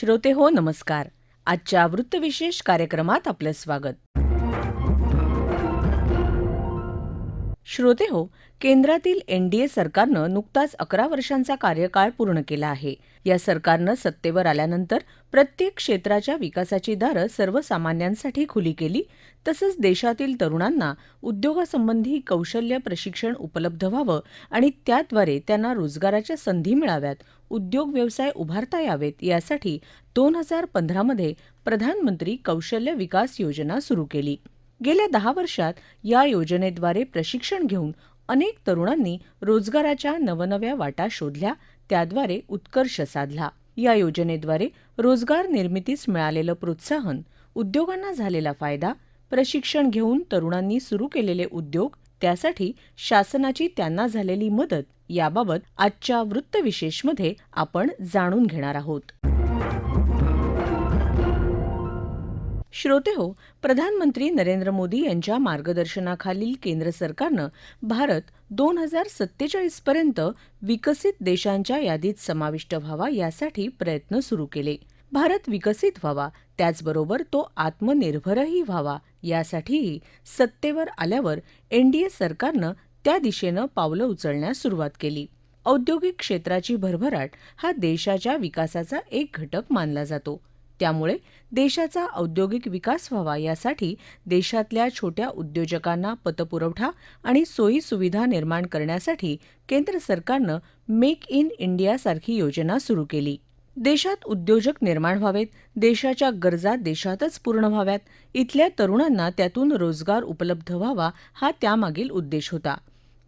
श्रोते हो नमस्कार. आजच्या वृत्तविशेष कार्यक्रमात आपलं स्वागत. श्रोते हो केंद्रातील एनडीए सरकारनं नुकताच अकरा वर्षांचा कार्यकाळ पूर्ण केला आहे. या सरकारनं सत्तेवर आल्यानंतर प्रत्येक क्षेत्राच्या विकासाची दारं सर्वसामान्यांसाठी खुली केली. तसंच देशातील तरुणांना उद्योगासंबंधी कौशल्य प्रशिक्षण उपलब्ध व्हावं आणि त्याद्वारे त्यांना रोजगाराच्या संधी मिळाव्यात उद्योग व्यवसाय उभारता यावेत यासाठी दोन हजार पंधरामध्ये प्रधानमंत्री कौशल्य विकास योजना सुरू केली. गेल्या दहा वर्षात या योजनेद्वारे प्रशिक्षण घेऊन अनेक तरुणांनी रोजगाराच्या नवनव्या वाटा शोधल्या त्याद्वारे उत्कर्ष साधला. या योजनेद्वारे रोजगार निर्मितीस मिळालेलं प्रोत्साहन उद्योगांना झालेला फायदा प्रशिक्षण घेऊन तरुणांनी सुरू केलेले उद्योग त्यासाठी शासनाची त्यांना झालेली मदत याबाबत आजच्या वृत्तविशेषमध्ये आपण जाणून घेणार आहोत. श्रोते हो प्रधानमंत्री नरेंद्र मोदी यांच्या मार्गदर्शनाखालील केंद्र सरकारनं भारत दोन हजार सत्तेचाळीसपर्यंत विकसित देशांच्या यादीत समाविष्ट व्हावा यासाठी प्रयत्न सुरू केले. भारत विकसित व्हावा त्याचबरोबर तो आत्मनिर्भरही व्हावा यासाठीही सत्तेवर आल्यावर एनडीए सरकारनं त्या दिशेनं पावलं उचलण्यास सुरुवात केली. औद्योगिक क्षेत्राची भरभराट हा देशाच्या विकासाचा एक घटक मानला जातो. त्यामुळे देशाचा औद्योगिक विकास व्हावा यासाठी देशातल्या छोट्या उद्योजकांना पतपुरवठा आणि सोयी सुविधा निर्माण करण्यासाठी केंद्र सरकारनं मेक इन इंडिया सारखी योजना सुरू केली. देशात उद्योजक निर्माण व्हावेत देशाच्या गरजा देशातच पूर्ण व्हाव्यात. इथल्या तरुणांना त्यातून रोजगार उपलब्ध व्हावा हा त्यामागील उद्देश होता.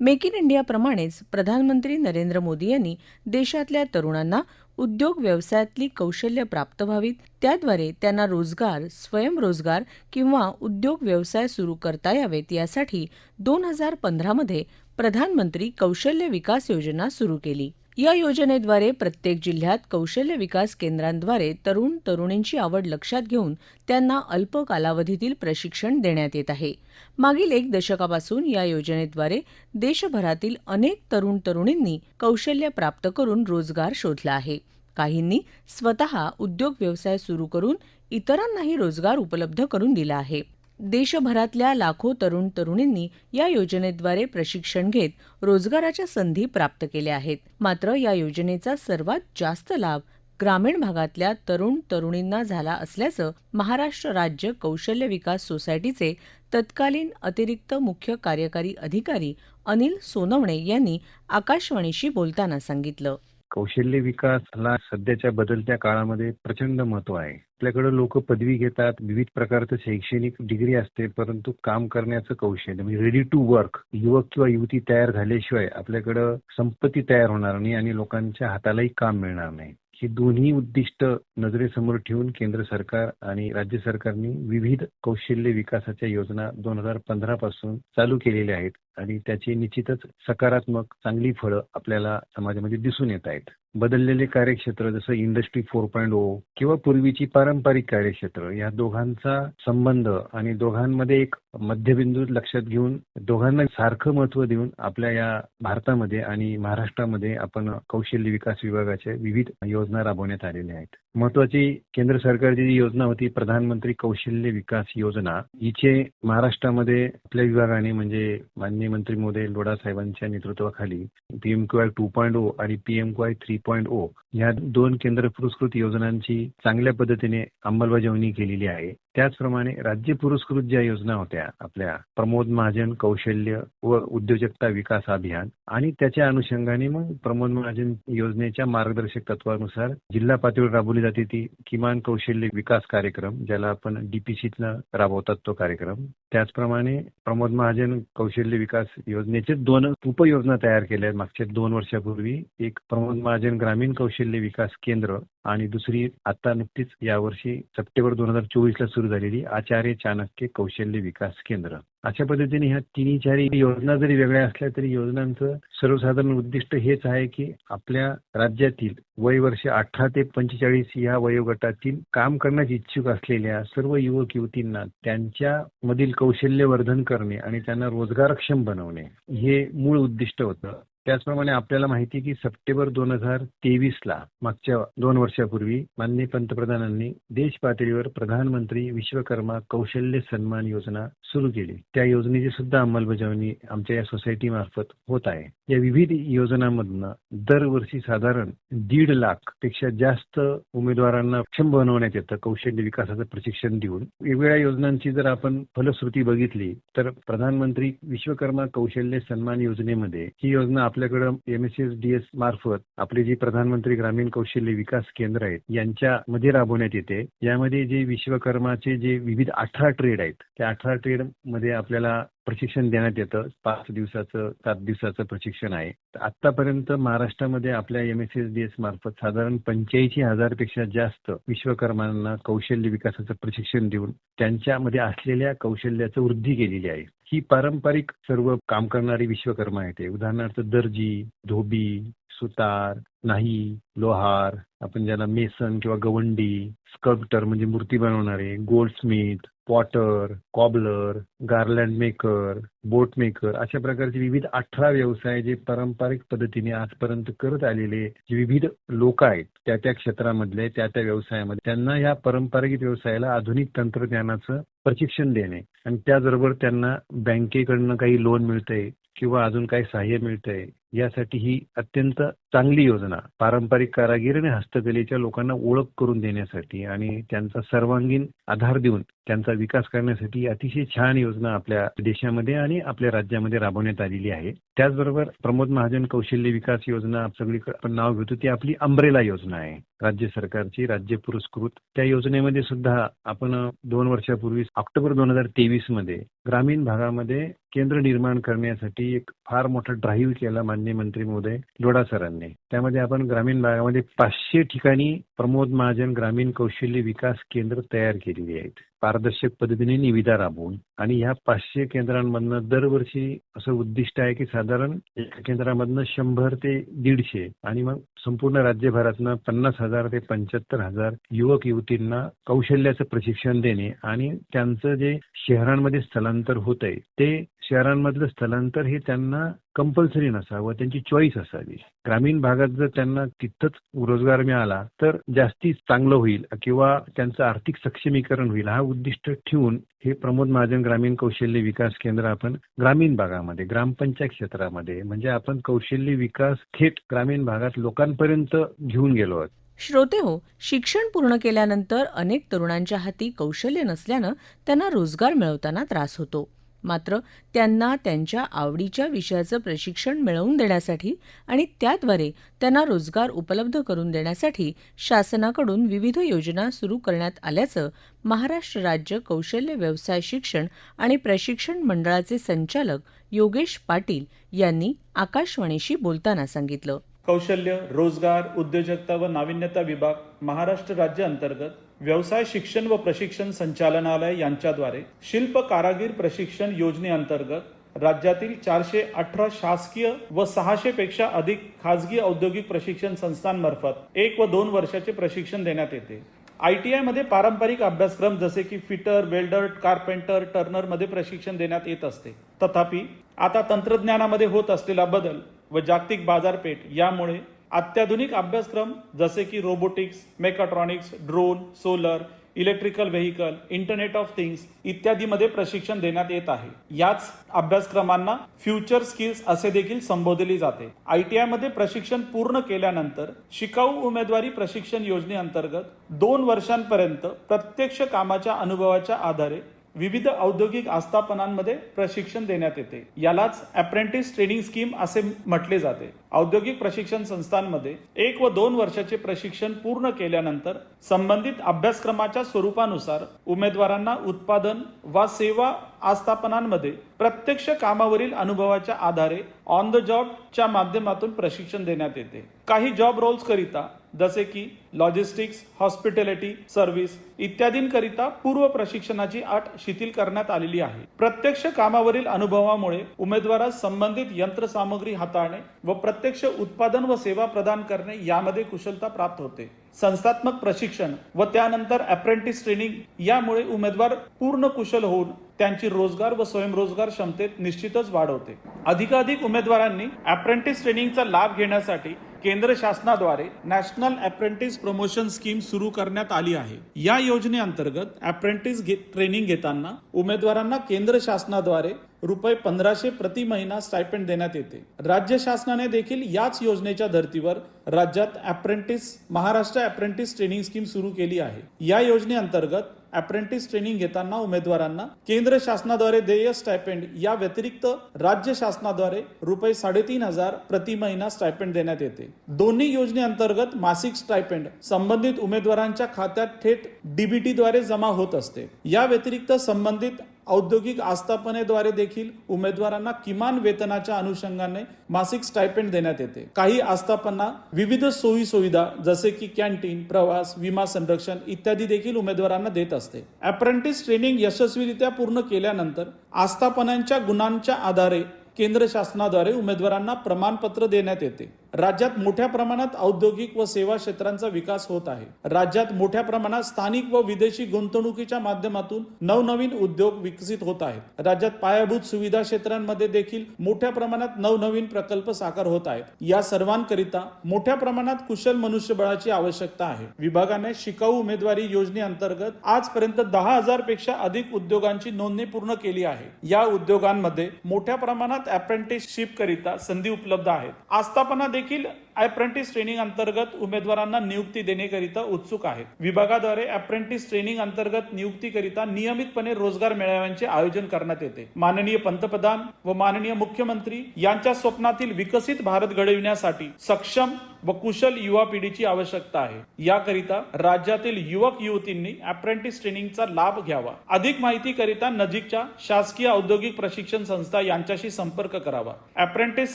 मेक इन इंडियाप्रमाणेच प्रधानमंत्री नरेंद्र मोदी यांनी देशातल्या तरुणांना उद्योग व्यवसायातली कौशल्य प्राप्त व्हावीत. त्याद्वारे त्यांना रोजगार स्वयंरोजगार किंवा उद्योग व्यवसाय सुरू करता यावेत यासाठी दोन हजार पंधरामध्ये प्रधानमंत्री कौशल्य विकास योजना सुरू केली. या योजनेद्वारे प्रत्येक जिल्ह्यात कौशल्य विकास केंद्रांद्वारे तरुण तरुणींची आवड लक्षात घेऊन त्यांना अल्प कालावधीतील प्रशिक्षण देण्यात येत आहे. मागील एक दशकापासून या योजनेद्वारे देशभरातील अनेक तरुण तरुणींनी कौशल्य प्राप्त करून रोजगार शोधला आहे. काहींनी स्वतः उद्योग व्यवसाय सुरू करून इतरांनाही रोजगार उपलब्ध करून दिला आहे. देशभरातल्या लाखो तरुण तरुणींनी या योजनेद्वारे प्रशिक्षण घेत रोजगाराच्या संधी प्राप्त केल्या आहेत. मात्र या योजनेचा सर्वात जास्त लाभ ग्रामीण भागातल्या तरुण तरुणींना झाला असल्याचं महाराष्ट्र राज्य कौशल्य विकास सोसायटीचे तत्कालीन अतिरिक्त मुख्य कार्यकारी अधिकारी अनिल सोनवणे यांनी आकाशवाणीशी बोलताना सांगितलं. कौशल्य विकासला सध्याच्या बदलत्या काळामध्ये प्रचंड महत्त्व आहे. आपल्याकडे लोक पदवी घेतात विविध प्रकारचं शैक्षणिक डिग्री असते परंतु काम करण्याचं कौशल्य म्हणजे रेडी टू वर्क युवक किंवा युवती तयार झाल्याशिवाय आपल्याकडं संपत्ती तयार होणार नाही आणि लोकांच्या हातालाही काम मिळणार नाही. ही दोन्ही उद्दिष्ट नजरेसमोर ठेवून केंद्र सरकार आणि राज्य सरकारने विविध कौशल्य विकासाच्या योजना दोन हजार पंधरा पासून चालू केलेल्या आहेत आणि त्याची निश्चितच सकारात्मक चांगली फळं आपल्याला समाजामध्ये दिसून येत आहेत. बदललेले कार्यक्षेत्र जसं इंडस्ट्री फोर पॉईंट ओ किंवा पूर्वीची पारंपरिक कार्यक्षेत्र या दोघांचा संबंध आणि दोघांमध्ये एक मध्यबिंदू लक्षात घेऊन दोघांना सारखं महत्त्व देऊन आपल्या या भारतामध्ये आणि महाराष्ट्रामध्ये आपण कौशल्य विकास विभागाच्या विविध योजना राबवण्यात आलेल्या आहेत. महत्वाची केंद्र सरकारची जी योजना होती प्रधानमंत्री कौशल्य विकास योजना हिचे महाराष्ट्रामध्ये आपल्या विभागाने म्हणजे माननीय मंत्री मोदय लोढा साहेबांच्या नेतृत्वाखाली PM Q two point O आणि PM Q three point O या दोन केंद्र पुरस्कृत योजनांची चांगल्या पद्धतीने अंमलबजावणी केलेली आहे. त्याचप्रमाणे राज्य पुरस्कृत ज्या योजना होत्या आपल्या प्रमोद महाजन कौशल्य व उद्योजकता विकास अभियान आणि त्याच्या अनुषंगाने मग प्रमोद महाजन योजनेच्या मार्गदर्शक तत्वानुसार जिल्हा पातळीवर राबवली जाते ती किमान कौशल्य विकास कार्यक्रम ज्याला आपण डीपीसीतला राबवतात तो कार्यक्रम. त्याचप्रमाणे प्रमोद महाजन कौशल्य विकास योजनेचे दोन उपयोजना तयार केल्या आहेत. मागच्या दोन वर्षापूर्वी एक प्रमोद महाजन ग्रामीण कौशल्य विकास केंद्र आणि दुसरी आता नुकतीच यावर्षी सप्टेंबर दोन हजार चोवीसला सुरू झालेली आचार्य चाणक्य कौशल्य विकास केंद्र. अशा पद्धतीने ह्या तिन्ही चारही योजना जरी वेगळ्या असल्या तरी योजनांचं सर्वसाधारण उद्दिष्ट हेच आहे की आपल्या राज्यातील वय वर्ष अठरा ते पंचेचाळीस या वयोगटातील काम करण्यास इच्छुक असलेल्या सर्व युवक युवतींना त्यांच्या मधील कौशल्य वर्धन करणे आणि त्यांना रोजगारक्षम बनवणे हे मूळ उद्दिष्ट होतं. त्याचप्रमाणे आपल्याला माहिती की सप्टेंबर दोन हजार तेवीसला मागच्या दोन वर्षापूर्वी माननीय पंतप्रधानांनी देश पातळीवर प्रधानमंत्री विश्वकर्मा कौशल्य सन्मान योजना सुरू केली. त्या योजनेची सुद्धा अंमलबजावणी आमच्या या सोसायटी मार्फत होत आहे. या विविध योजनांमधनं दरवर्षी साधारण दीड लाखपेक्षा जास्त उमेदवारांना सक्षम बनवण्यात येतं कौशल्य विकासाचं प्रशिक्षण देऊन. वेगवेगळ्या योजनांची जर आपण फलश्रुती बघितली तर प्रधानमंत्री विश्वकर्मा कौशल्य सन्मान योजनेमध्ये ही योजना आपल्याकडं एमएसएसडीएस मार्फत आपले जे प्रधानमंत्री ग्रामीण कौशल्य विकास केंद्र आहेत यांच्यामध्ये राबवण्यात येते. यामध्ये जे विश्वकर्माचे जे विविध अठरा ट्रेड आहेत त्या अठरा ट्रेडमध्ये आपल्याला प्रशिक्षण देण्यात येतं. पाच दिवसाचं सात दिवसाचं प्रशिक्षण आहे. तर आतापर्यंत महाराष्ट्रामध्ये आपल्या M S S D S मार्फत साधारण पंच्याऐंशी हजारपेक्षा जास्त विश्वकर्मांना कौशल्य विकासाचं प्रशिक्षण देऊन त्यांच्यामध्ये असलेल्या कौशल्याचं वृद्धी केलेली आहे. ही पारंपरिक सर्व काम करणारी विश्वकर्मा आहेत. उदाहरणार्थ दर्जी धोबी सुतार नाही लोहार आपण ज्याला मेसन किंवा गवंडी स्कल्प्टर म्हणजे मूर्ती बनवणारे goldsmith potter cobbler garland maker boat maker अशा प्रकारचे विविध अठरा व्यवसाय जे पारंपरिक पद्धतीने आजपर्यंत करत आलेले जे विविध लोक आहेत त्या त्या क्षेत्रामधले त्या त्या व्यवसायामध्ये त्यांना या पारंपरिक व्यवसायाला आधुनिक तंत्रज्ञानाचं प्रशिक्षण देणे आणि त्याचबरोबर त्यांना बँकेकडनं काही लोन मिळतंय किंवा अजून काही सहाय्य मिळतंय यासाठी ही अत्यंत चांगली योजना पारंपरिक कारागीर आणि हस्तकलेच्या लोकांना ओळख करून देण्यासाठी आणि त्यांचा सर्वांगीण आधार देऊन त्यांचा विकास करण्यासाठी अतिशय छान योजना आपल्या देशामध्ये आणि आपल्या राज्यामध्ये राबवण्यात आलेली आहे. त्याचबरोबर प्रमोद महाजन कौशल्य विकास योजना सगळीकडे आपण नाव घेतो ती आपली अंब्रेला योजना आहे. राज्य सरकारची राज्य पुरस्कृत त्या योजनेमध्ये सुद्धा आपण दोन वर्षापूर्वी ऑक्टोबर दोन हजार तेवीसमध्ये ग्रामीण भागामध्ये केंद्र निर्माण करण्यासाठी एक फार मोठा ड्राईव्ह केला माननीय मंत्री महोदय लोढा सरांनी. त्यामध्ये आपण ग्रामीण भागामध्ये पाचशे ठिकाणी प्रमोद महाजन ग्रामीण कौशल्य विकास केंद्र तयार केलेली आहेत. पारदर्शक पद्धतीने निविदा राबवून आणि ह्या पाचशे केंद्रांमधनं दरवर्षी असं उद्दिष्ट आहे की साधारण एका केंद्रामधनं शंभर ते दीडशे आणि मग संपूर्ण राज्यभरातनं पन्नास हजार ते पंच्याहत्तर हजार युवक युवतींना कौशल्याचं प्रशिक्षण देणे आणि त्यांचं जे शहरांमध्ये स्थलांतर होत आहे ते शहरांमधलं स्थलांतर हे त्यांना कंपल्सरी नसावं त्यांची चॉईस असावी. ग्रामीण भागात जर त्यांना तिथंच रोजगार मिळाला तर जास्ती चांगलं होईल किंवा त्यांचं आर्थिक सक्षमीकरण होईल हा उद्दिष्ट ठेवून हे प्रमोद महाजन ग्रामीण कौशल्य विकास केंद्र आपण ग्रामीण भागामध्ये ग्रामपंचायत क्षेत्रामध्ये म्हणजे आपण कौशल्य विकास थेट ग्रामीण भागात लोकांपर्यंत घेऊन गेलो आहोत. श्रोते हो शिक्षण पूर्ण केल्यानंतर अनेक तरुणांच्या हाती कौशल्य नसल्यानं त्यांना रोजगार मिळवताना त्रास होतो. मात्र त्यांना त्यांच्या आवडीच्या विषयाचं प्रशिक्षण मिळवून देण्यासाठी आणि त्याद्वारे त्यांना रोजगार उपलब्ध करून देण्यासाठी शासनाकडून विविध योजना सुरू करण्यात आल्याचं महाराष्ट्र राज्य कौशल्य व्यवसाय शिक्षण आणि प्रशिक्षण मंडळाचे संचालक योगेश पाटील यांनी आकाशवाणीशी बोलताना सांगितलं. कौशल्य रोजगार उद्योजकता व नाविन्यता विभाग महाराष्ट्र राज्य अंतर्गत व्यवसाय शिक्षण व प्रशिक्षण संचालनालय यांच्याद्वारे शिल्प कारागीर प्रशिक्षण योजनेअंतर्गत राज्यातील चारशे अठरा शासकीय व सहाशे पेक्षा अधिक खाजगी औद्योगिक प्रशिक्षण संस्थांमार्फत एक व दोन वर्षाचे प्रशिक्षण देण्यात येते. आय टी आयमध्ये पारंपरिक अभ्यासक्रम जसे की फिटर वेल्डर कार्पेंटर टर्नरमध्ये प्रशिक्षण देण्यात येत असते. तथापि आता तंत्रज्ञानामध्ये होत असलेला बदल व जागतिक बाजारपेठ यामुळे अत्याधुनिक अभ्यासक्रम जसे की robotics mechatronics drone solar electrical vehicle internet of things इत्यादीमध्ये प्रशिक्षण देण्यात येत आहे. याच अभ्यासक्रमांना फ्युचर स्किल्स असे देखील संबोधले जाते. आय टी मध्ये प्रशिक्षण पूर्ण केल्यानंतर शिकाऊ उमेदवारी प्रशिक्षण योजनेअंतर्गत दोन वर्षांपर्यंत प्रत्यक्ष कामाच्या अनुभवाच्या आधारे विविध औद्योगिक आस्थापनांमध्ये प्रशिक्षण देण्यात येते. यालाच अप्रेंटिस ट्रेनिंग स्कीम असे म्हटले जाते. औद्योगिक प्रशिक्षण संस्थांमध्ये एक व दोन वर्षाचे प्रशिक्षण पूर्ण केल्यानंतर संबंधित अभ्यासक्रमाच्या स्वरूपानुसार उमेदवारांना उत्पादन वा सेवा आस्थापनांमध्ये प्रत्यक्ष कामावरील अनुभवाच्या आधारे ऑन द जॉबच्या माध्यमातून प्रशिक्षण देण्यात येते. काही जॉब रोल्स करिता जसे की लॉजिस्टिक्स हॉस्पिटॅलिटी सर्व्हिस इत्यादींकरिता पूर्व प्रशिक्षणाची अट शिथिल करण्यात आलेली आहे. प्रत्यक्ष कामावरील अनुभवामुळे उमेदवारास संबंधित यंत्रसामग्री हाताळणे व प्रत्यक्ष उत्पादन व सेवा प्रदान करणे यामध्ये कुशलता प्राप्त होते. संस्थात्मक प्रशिक्षण व त्यानंतर अप्रेंटिस ट्रेनिंग यामुळे उमेदवार पूर्ण कुशल होऊन त्यांची रोजगार व स्वयंरोजगार क्षमतेत निश्चितच वाढ होते. अधिकाधिक उमेदवारांनी अप्रेंटिस ट्रेनिंगचा लाभ घेण्यासाठी केंद्र शासनाद्वारे नॅशनल अप्रेंटिस प्रमोशन स्कीम सुरू करण्यात आली आहे. या योजनेअंतर्गत अप्रेंटिस घे- ट्रेनिंग घेताना उमेदवारांना केंद्र शासनाद्वारे रुपये पंधराशे प्रति महिना स्टायपेंड देण्यात येते. राज्य शासनाने देखील याच योजनेच्या धर्तीवर राज्यात apprentice Maharashtra apprentice training scheme सुरू केली आहे. या योजनेअंतर्गत अप्रेंटिस ट्रेनिंग घेताना उमेदवारांना केंद्र शासनाद्वारे देय स्टायपेंड या व्यतिरिक्त राज्य शासनाद्वारे रुपये साडेतीन हजार प्रति महिना स्टायपेंड देण्यात येते. दोन्ही योजनेअंतर्गत मासिक स्टायपेंड संबंधित उमेदवारांच्या खात्यात थेट डीबीटीद्वारे जमा होत असते. या व्यतिरिक्त संबंधित औद्योगिक आस्थापनेद्वारे देखील उमेदवारांना किमान वेतनाच्या अनुषंगाने मासिक स्टायपेंड देण्यात येते. काही आस्थापना विविध सोयी सुविधा जसे की कॅन्टीन प्रवास विमा संरक्षण इत्यादी देखील उमेदवारांना देत असते. अप्रेंटिस ट्रेनिंग यशस्वीरित्या पूर्ण केल्यानंतर आस्थापनांच्या गुणांच्या आधारे केंद्र शासनाद्वारे उमेदवारांना प्रमाणपत्र देण्यात येते. राज्यात मोठ्या प्रमाणात औद्योगिक व सेवा क्षेत्रांचा विकास होत आहे. राज्यात मोठ्या प्रमाणात स्थानिक व विदेशी गुंतवणुकीच्या माध्यमातून नवनवीन उद्योग विकसित होत आहेत. राज्यात पायाभूत सुविधा क्षेत्रांमध्ये देखील मोठ्या प्रमाणात नवनवीन प्रकल्प साकार होत आहेत. या सर्वांकरिता मोठ्या प्रमाणात कुशल मनुष्यबळाची आवश्यकता आहे. विभागाने शिकाऊ उमेदवारी योजनेअंतर्गत आजपर्यंत दहा हजारपेक्षा अधिक उद्योगांची नोंदणी पूर्ण केली आहे. या उद्योगांमध्ये मोठ्या प्रमाणात अप्रेंटिसशिप करिता संधी उपलब्ध आहेत. आस्थापना देखील अप्रेंटिस ट्रेनिंग अंतर्गत उमेदवारांना नियुक्ती देण्याकरिता उत्सुक आहेत. विभागाद्वारे अप्रेंटिस ट्रेनिंग अंतर्गत नियुक्तीकरिता नियमितपणे रोजगार मेळाव्यांचे आयोजन करण्यात येते. माननीय पंतप्रधान व माननीय मुख्यमंत्री यांच्या स्वप्नातील विकसित भारत घडविण्यासाठी सक्षम व कुशल युवा पिढीची आवश्यकता आहे. याकरिता राज्यातील युवक युवतींनी अप्रेंटिस ट्रेनिंगचा लाभ घ्यावा. अधिक माहिती करिता नजीकच्या शासकीय औद्योगिक प्रशिक्षण संस्था यांच्याशी संपर्क करावा. अप्रेंटिस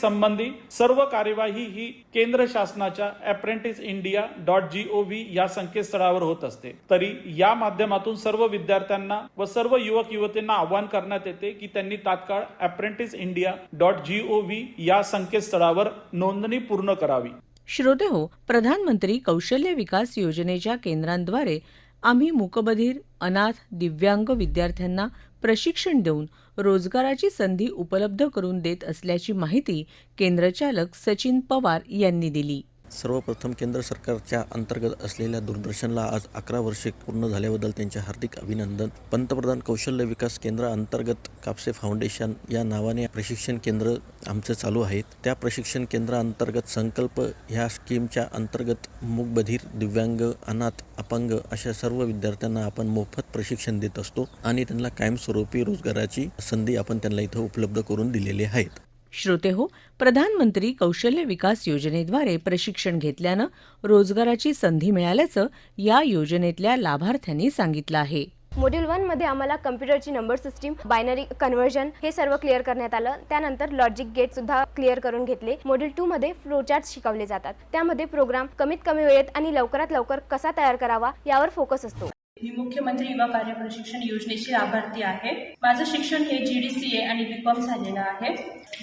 संबंधी सर्व कार्यवाही ही केंद्र शासनाच्या apprentice India dot G O V या संकेतस्थळावर होत असते. तरी या माध्यमातून सर्व विद्यार्थ्यांना व सर्व युवक युवतींना आवाहन करण्यात येते की त्यांनी तात्काळ apprentice India dot G O V या संकेतस्थळावर नोंदणी पूर्ण करावी. श्रोते हो प्रधानमंत्री कौशल्य विकास योजनेच्या केंद्रांद्वारे आम्ही मूकबधीर अनाथ दिव्यांग विद्यार्थ्यांना प्रशिक्षण देऊन रोजगाराची संधी उपलब्ध करून देत असल्याची माहिती केंद्रचालक सचिन पवार यांनी दिली. सर्वप्रथम केंद्र सरकारच्या अंतर्गत असलेल्या दूरदर्शनला आज अकरा वर्षे पूर्ण झाल्याबद्दल त्यांचे हार्दिक अभिनंदन. पंतप्रधान कौशल्य विकास केंद्र अंतर्गत कापसे फाउंडेशन या नावाने प्रशिक्षण केंद्र आमचं चालू आहेत. त्या प्रशिक्षण केंद्राअंतर्गत संकल्प ह्या स्कीमच्या अंतर्गत मूकबधीर दिव्यांग अनाथ अपंग अशा सर्व विद्यार्थ्यांना आपण मोफत प्रशिक्षण देत असतो आणि त्यांना कायमस्वरूपी रोजगाराची संधी आपण त्यांना इथं उपलब्ध करून दिलेली आहेत. श्रोते हो प्रधानमंत्री कौशल्य विकास योजनेद्वारे प्रशिक्षण घेतल्यानं रोजगाराची संधी मिळाल्याचं या योजनेतल्या लाभार्थ्यांनी सांगितलं आहे. मॉड्यूल वनमध्ये आम्हाला कम्प्युटरची नंबर सिस्टीम बायनरी कन्व्हर्जन हे सर्व क्लिअर करण्यात आलं. त्यानंतर लॉजिक गेट सुद्धा क्लिअर करून घेतले. मॉड्यूल टू मध्ये फ्लोचार्ट शिकवले जातात. त्यामध्ये प्रोग्राम कमीत कमी वेळेत आणि लवकरात लवकर कसा तयार करावा यावर फोकस असतो. मी मुख्यमंत्री युवा कार्य प्रशिक्षण योजनेची लाभार्थी आहे. माझं शिक्षण हे जी डी सी ए आणि बी कॉम झालेलं आहे.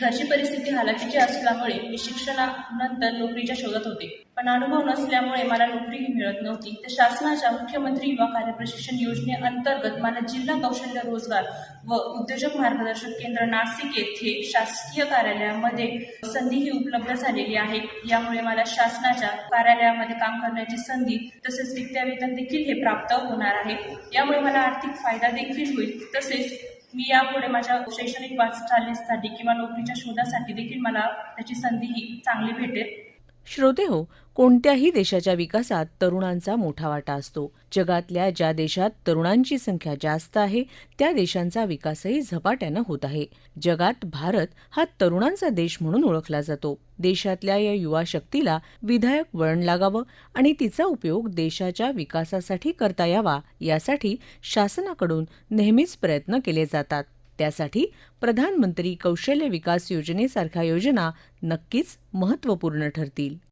घरची परिस्थिती हालाकीची असल्यामुळे मी शिक्षणानंतर नोकरीच्या शोधात होते. पण अनुभव नसल्यामुळे मला नोकरीही मिळत नव्हती. तर शासनाच्या मुख्यमंत्री युवा कार्य प्रशिक्षण योजनेअंतर्गत मला जिल्हा कौशल्य रोजगार व उद्योजक मार्गदर्शक केंद्र नाशिक येथे शासकीय कार्यालयामध्ये संधीही उपलब्ध झालेली आहे. यामुळे मला शासनाच्या कार्यालयामध्ये काम करण्याची संधी तसेच विद्यावेतन देखील हे प्राप्त होणार आहे. यामुळे मला आर्थिक फायदा देखील होईल. तसेच मी यापुढे माझ्या शैक्षणिक वाटचालीसाठी किंवा नोकरीच्या शोधासाठी देखील मला त्याची संधीही चांगली भेटेल. श्रोते हो कोणत्याही देशाच्या विकासात तरुणांचा मोठा वाटा असतो. जगातल्या ज्या देशात तरुणांची संख्या जास्त आहे त्या देशांचा विकासही झपाट्यानं होत आहे. जगात भारत हा तरुणांचा देश म्हणून ओळखला जातो. देशातल्या या युवा शक्तीला विधायक वळण लागावं आणि तिचा उपयोग देशाच्या विकासासाठी करता यावा यासाठी शासनाकडून नेहमीच प्रयत्न केले जातात. त्यासाठी प्रधानमंत्री कौशल्य विकास योजनेसारख्या योजना नक्कीच महत्त्वपूर्ण ठरतील.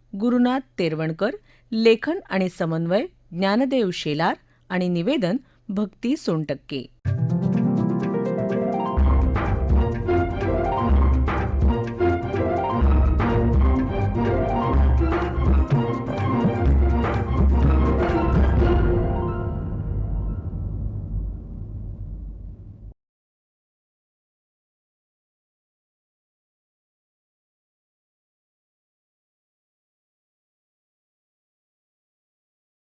गुरुनाथ तेरवणकर लेखन आणि समन्वय ज्ञानदेव शेलार आणि निवेदन भक्ती सोनटक्के.